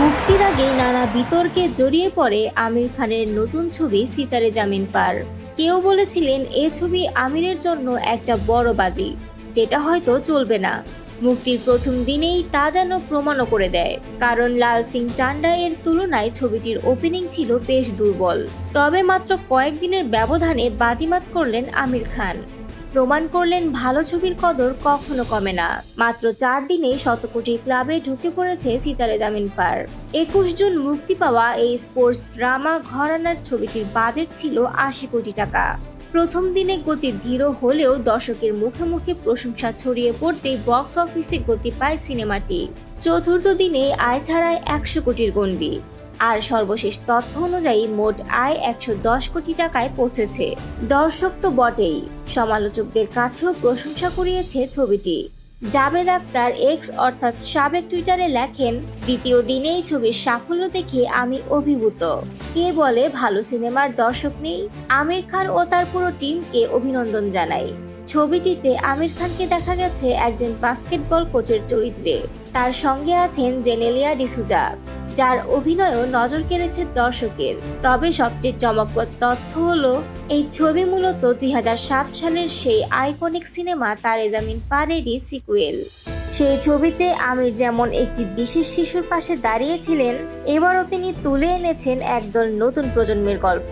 মুক্তির আগেই নানা বিতর্কে জড়িয়ে পড়ে আমির খানের নতুন ছবি সিতারে জামিন পার। কেউ বলেছিলেন, এ ছবি আমিরের জন্য একটা বড় বাজি, যেটা হয়তো চলবে না। মুক্তির প্রথম দিনেই তা যেন প্রমাণও করে দেয়। কারণ লাল সিং চান্ডা এর তুলনায় ছবিটির ওপেনিং ছিল বেশ দুর্বল। তবে মাত্র কয়েকদিনের ব্যবধানে বাজিমাত করলেন আমির খান। প্রমাণ করলেন ভালো ছবির কদর কখনো কমে না। মাত্র চার দিনে শত কোটির ক্লাবে ঢুকে পড়েছে সিতারে জামিন পার। একুশ জুন মুক্তি পাওয়া এই স্পোর্টস ড্রামা ঘরানার ছবিটির বাজেট ছিল আশি কোটি টাকা। প্রথম দিনে গতি ধীর হলেও দর্শকের মুখে মুখে প্রশংসা ছড়িয়ে পড়তেই বক্স অফিসে গতি পায় সিনেমাটি। চতুর্থ দিনে আয় ছাড়ায় একশো কোটির গণ্ডি। আর সর্বশেষ তথ্য অনুযায়ী মোট আয় একশো দশ কোটি টাকায় পৌঁছেছে। দর্শক তো বটেই, সমালোচকদের কাছেও প্রশংসা কুড়িয়েছে ছবিটি। জাবেদ আক্তার এক্স অর্থাৎ সাবেক টুইটারে লেখেন, দ্বিতীয় দিনেই ছবির সাফল্য দেখে আমি অভিভূত। কে বলে ভালো সিনেমার দর্শক নেই? আমির খান ও তার পুরো টিমকে অভিনন্দন জানাই। ছবিটিতে আমির খানকে দেখা গেছে একজন বাস্কেটবল কোচের চরিত্রে। তার সঙ্গে আছেন জেনেলিয়া ডিসুজা। যার অভিনয়ও নজর কেড়েছে দর্শকের। তবে সবচেয়ে চমকপ্রদ তথ্য হলো, এই ছবি মূলত দুই হাজার সাত সালের সেই আইকনিক সিনেমা তারে জামিন পারেরই সিকুয়েল। সেই ছবিতে আমির যেমন একটি বিশেষ শিশুর পাশে দাঁড়িয়েছিলেন, এবারও তিনি তুলে এনেছেন একদল নতুন প্রজন্মের গল্প।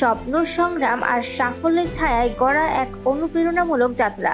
স্বপ্ন সংগ্রাম আর সাফল্যের ছায়ায় গড়া এক অনুপ্রেরণামূলক যাত্রা।